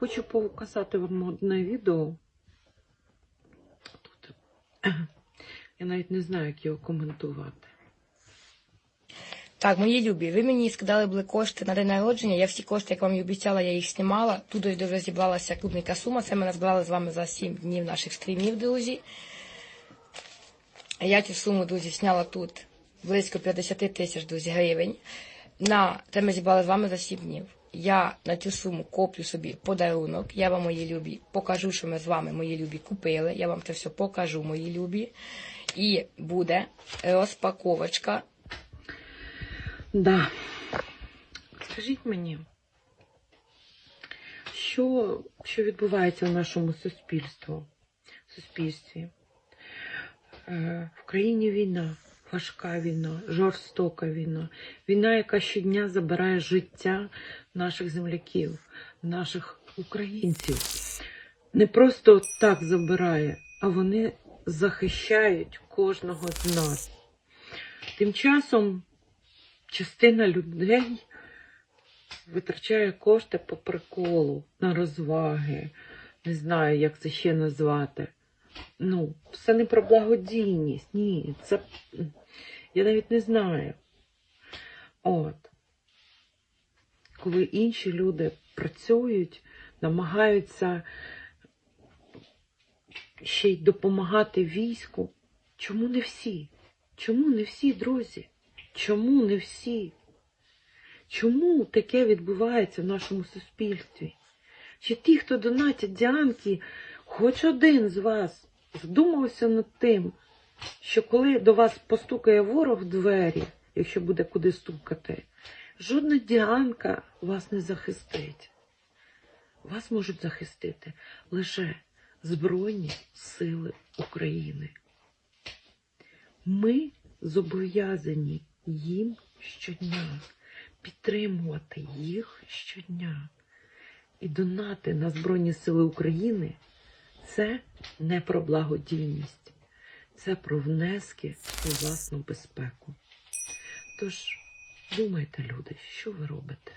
Хочу показати вам одне відео. Тут я навіть не знаю, як його коментувати. Так, мої любі, ви мені скидали були кошти на день народження. Я всі кошти, як вам і обіцяла, я їх знімала. Тут вже зібралася клубника сума. Це ми назбирали з вами за 7 днів наших стрімів, друзі. Я цю суму, друзі, зняла тут близько 50 тисяч друзі, гривень. На це ми зібрали з вами за 7 днів. Я на цю суму коплю собі подарунок. Я вам, мої любі, покажу, що ми з вами, мої любі, купили. Я вам це все покажу, мої любі. І буде розпаковочка Да. Скажіть мені, що, що відбувається в нашому суспільстві? Е, в країні війна, важка війна, жорстока війна. Війна, яка щодня забирає життя наших земляків, наших українців. Не просто так забирає, а вони захищають кожного з нас. Тим часом частина людей витрачає кошти по приколу на розваги. Не знаю, як це ще назвати. Ну, це не про благодійність. Ні, це я навіть не знаю. От. Коли інші люди працюють, намагаються ще й допомагати війську. Чому не всі? Чому не всі, друзі? Чому не всі? Чому таке відбувається в нашому суспільстві? Чи ті, хто донатять Діанки, хоч один з вас задумався над тим, що коли до вас постукає ворог в двері, якщо буде куди стукати, жодна Діанка вас не захистить. Вас можуть захистити лише Збройні Сили України. Ми зобов'язані їм щодня підтримувати їх щодня. І донати на Збройні Сили України це не про благодійність, це про внески у власну безпеку. Тож, думайте, люди, що ви робите?